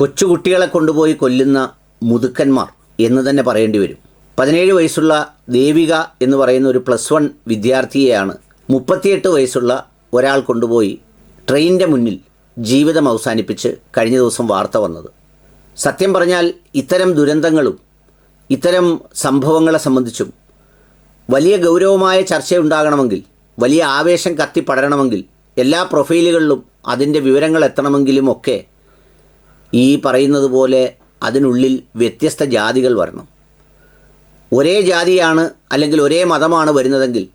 കൊച്ചുകുട്ടികളെ കൊണ്ടുപോയി കൊല്ലുന്ന മുതുക്കന്മാർ എന്ന് തന്നെ പറയേണ്ടി വരും. പതിനേഴ് വയസ്സുള്ള ദേവിക എന്ന് പറയുന്ന ഒരു പ്ലസ് വൺ വിദ്യാർത്ഥിയെയാണ് മുപ്പത്തിയെട്ട് വയസ്സുള്ള ഒരാൾ കൊണ്ടുപോയി ട്രെയിനിന്റെ മുന്നിൽ ജീവിതം അവസാനിപ്പിച്ച് കഴിഞ്ഞ ദിവസം വാർത്ത വന്നത്. സത്യം പറഞ്ഞാൽ ഇത്തരം ദുരന്തങ്ങളും ഇത്തരം സംഭവങ്ങളെ സംബന്ധിച്ചും വലിയ ഗൗരവമായ ചർച്ചയുണ്ടാകണമെങ്കിൽ വലിയ ആവേശം കത്തിപ്പടരണമെങ്കിൽ എല്ലാ പ്രൊഫൈലുകളിലും അതിന്റെ വിവരങ്ങൾ എത്തണമെങ്കിലും ഒക്കെ ഈ പറയുന്നത് പോലെ അതിനുള്ളിൽ വ്യത്യസ്ത ജാതികൾ വരണം. ഒരേ ജാതിയാണ് അല്ലെങ്കിൽ ഒരേ മതമാണ് വരുന്നതെങ്കിൽ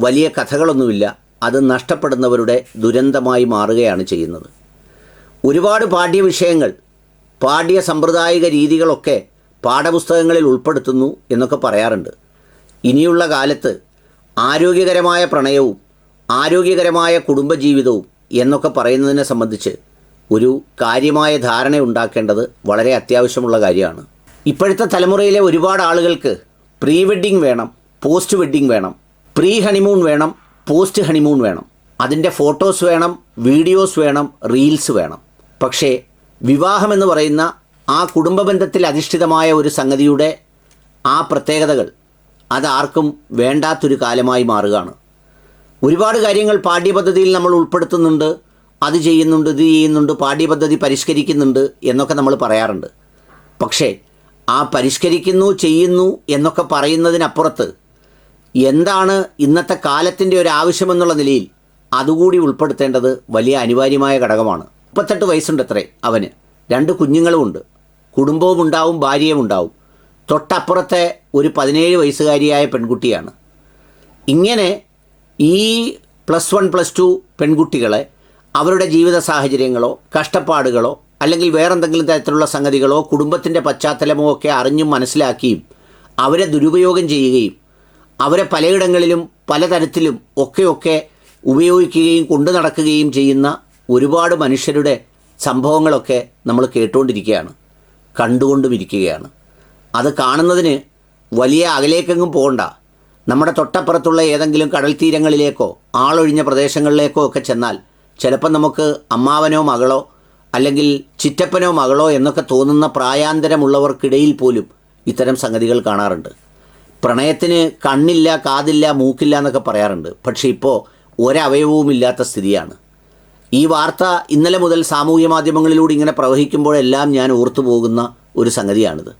വലിയ കഥകളൊന്നുമില്ല. അത് നഷ്ടപ്പെടുന്നവരുടെ ദുരന്തമായി മാറുകയാണ് ചെയ്യുന്നത്. ഒരുപാട് പാഠ്യവിഷയങ്ങൾ പാഠ്യ സമ്പ്രദായിക രീതികളൊക്കെ പാഠപുസ്തകങ്ങളിൽ ഉൾപ്പെടുത്തുന്നു എന്നൊക്കെ പറയാറുണ്ട്. ഇനിയുള്ള കാലത്ത് ആരോഗ്യകരമായ പ്രണയവും ആരോഗ്യകരമായ കുടുംബജീവിതവും എന്നൊക്കെ പറയുന്നതിനെ സംബന്ധിച്ച് ഒരു കാര്യമായ ധാരണ ഉണ്ടാക്കേണ്ടത് വളരെ അത്യാവശ്യമുള്ള കാര്യമാണ്. ഇപ്പോഴത്തെ തലമുറയിലെ ഒരുപാട് ആളുകൾക്ക് പ്രീ വെഡ്ഡിംഗ് വേണം പോസ്റ്റ് വെഡ്ഡിംഗ് വേണം പ്രീ ഹണിമൂൺ വേണം പോസ്റ്റ് ഹണിമൂൺ വേണം. അതിന്റെ ഫോട്ടോസ് വേണം വീഡിയോസ് വേണം റീൽസ് വേണം. പക്ഷേ വിവാഹമെന്ന് പറയുന്ന ആ കുടുംബബന്ധത്തിൽ അധിഷ്ഠിതമായ ഒരു സംഗതിയുടെ ആ പ്രത്യേകതകൾ അതാർക്കും വേണ്ടാത്തൊരു കാലമായി മാറുകയാണ്. ഒരുപാട് കാര്യങ്ങൾ പാഠ്യപദ്ധതിയിൽ നമ്മൾ ഉൾപ്പെടുത്തുന്നുണ്ട്. അത് ചെയ്യുന്നുണ്ട് ഇത് ചെയ്യുന്നുണ്ട് പാഠ്യപദ്ധതി പരിഷ്കരിക്കുന്നുണ്ട് എന്നൊക്കെ നമ്മൾ പറയാറുണ്ട്. പക്ഷേ ആ പരിഷ്കരിക്കുന്നു ചെയ്യുന്നു എന്നൊക്കെ പറയുന്നതിനപ്പുറത്ത് എന്താണ് ഇന്നത്തെ കാലത്തിന്റെ ഒരു ആവശ്യമെന്നുള്ള നിലയിൽ അതുകൂടി ഉൾപ്പെടുത്തേണ്ടത് വലിയ അനിവാര്യമായ ഘടകമാണ്. മുപ്പത്തെട്ട് വയസ്സുണ്ട് അത്രേ അവന്. രണ്ട് കുഞ്ഞുങ്ങളുമുണ്ട്. കുടുംബവും ഉണ്ടാവും ഭാര്യയും ഉണ്ടാവും. തൊട്ടപ്പുറത്തെ ഒരു പതിനേഴ് വയസ്സുകാരിയായ പെൺകുട്ടിയാണ്. ഇങ്ങനെ ഈ പ്ലസ് വൺ പ്ലസ് ടു പെൺകുട്ടികളെ അവരുടെ ജീവിത സാഹചര്യങ്ങളോ കഷ്ടപ്പാടുകളോ അല്ലെങ്കിൽ വേറെന്തെങ്കിലും തരത്തിലുള്ള സംഗതികളോ കുടുംബത്തിന്റെ പശ്ചാത്തലമോ ഒക്കെ അറിഞ്ഞും മനസ്സിലാക്കിയും അവരെ ദുരുപയോഗം ചെയ്യുകയും അവരെ പലയിടങ്ങളിലും പലതരത്തിലും ഒക്കെയൊക്കെ ഉപയോഗിക്കുകയും കൊണ്ടു നടക്കുകയും ചെയ്യുന്ന ഒരുപാട് മനുഷ്യരുടെ സംഭവങ്ങളൊക്കെ നമ്മൾ കേട്ടുകൊണ്ടിരിക്കുകയാണ് കണ്ടുകൊണ്ടും ഇരിക്കുകയാണ്. അത് കാണുന്നതിന് വലിയ അകലേക്കെങ്ങും പോകണ്ട. നമ്മുടെ തൊട്ടപ്പുറത്തുള്ള ഏതെങ്കിലും കടൽ തീരങ്ങളിലേക്കോ ആളൊഴിഞ്ഞ പ്രദേശങ്ങളിലേക്കോ ഒക്കെ ചെന്നാൽ ചിലപ്പോൾ നമുക്ക് അമ്മാവനോ മകളോ അല്ലെങ്കിൽ ചിറ്റപ്പനോ മകളോ എന്നൊക്കെ തോന്നുന്ന പ്രായാന്തരമുള്ളവർക്കിടയിൽ പോലും ഇത്തരം സംഗതികൾ കാണാറുണ്ട്. പ്രണയത്തിന് കണ്ണില്ല കാതില്ല മൂക്കില്ല എന്നൊക്കെ പറയാറുണ്ട്. പക്ഷേ ഇപ്പോൾ ഒരവയവവുമില്ലാത്ത സ്ഥിതിയാണ്. ഈ വാർത്ത ഇന്നലെ മുതൽ സാമൂഹ്യ മാധ്യമങ്ങളിലൂടെ ഇങ്ങനെ പ്രവഹിക്കുമ്പോഴെല്ലാം ഞാൻ ഓർത്തു പോകുന്ന ഒരു സംഗതിയാണിത്.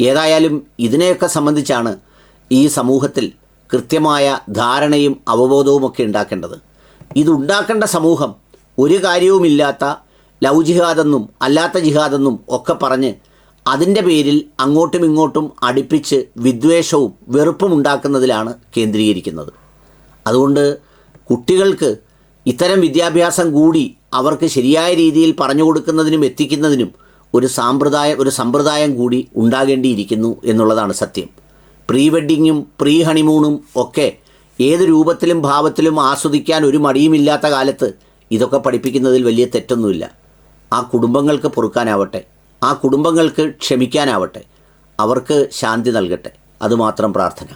ഏതായാലും ഇതിനെയൊക്കെ സംബന്ധിച്ചാണ് ഈ സമൂഹത്തിൽ കൃത്യമായ ധാരണയും അവബോധവുമൊക്കെ ഉണ്ടാക്കേണ്ടത്. ഇതുണ്ടാക്കേണ്ട സമൂഹം ഒരു കാര്യവുമില്ലാത്ത ലവ് ജിഹാദെന്നും അല്ലാത്ത ജിഹാദെന്നും ഒക്കെ പറഞ്ഞ് അതിന്റെ പേരിൽ അങ്ങോട്ടും ഇങ്ങോട്ടും അടുപ്പിച്ച് വിദ്വേഷവും വെറുപ്പും ഉണ്ടാക്കുന്നതിലാണ് കേന്ദ്രീകരിക്കുന്നത്. അതുകൊണ്ട് കുട്ടികൾക്ക് ഇത്തരം വിദ്യാഭ്യാസം കൂടി അവർക്ക് ശരിയായ രീതിയിൽ പറഞ്ഞു കൊടുക്കുന്നതിനും എത്തിക്കുന്നതിനും ഒരു സാമ്പ്രദായം ഒരു സമ്പ്രദായം കൂടി ഉണ്ടാകേണ്ടിയിരിക്കുന്നു എന്നുള്ളതാണ് സത്യം. പ്രീ വെഡിങ്ങും പ്രീ ഹണിമൂണും ഒക്കെ ഏത് രൂപത്തിലും ഭാവത്തിലും ആസ്വദിക്കാൻ ഒരു മടിയുമില്ലാത്ത കാലത്ത് ഇതൊക്കെ പഠിപ്പിക്കുന്നതിൽ വലിയ തെറ്റൊന്നുമില്ല. ആ കുടുംബങ്ങൾക്ക് പൊറുക്കാനാവട്ടെ ആ കുടുംബങ്ങൾക്ക് ക്ഷമിക്കാനാവട്ടെ അവർക്ക് ശാന്തി നൽകട്ടെ അതുമാത്രം പ്രാർത്ഥന.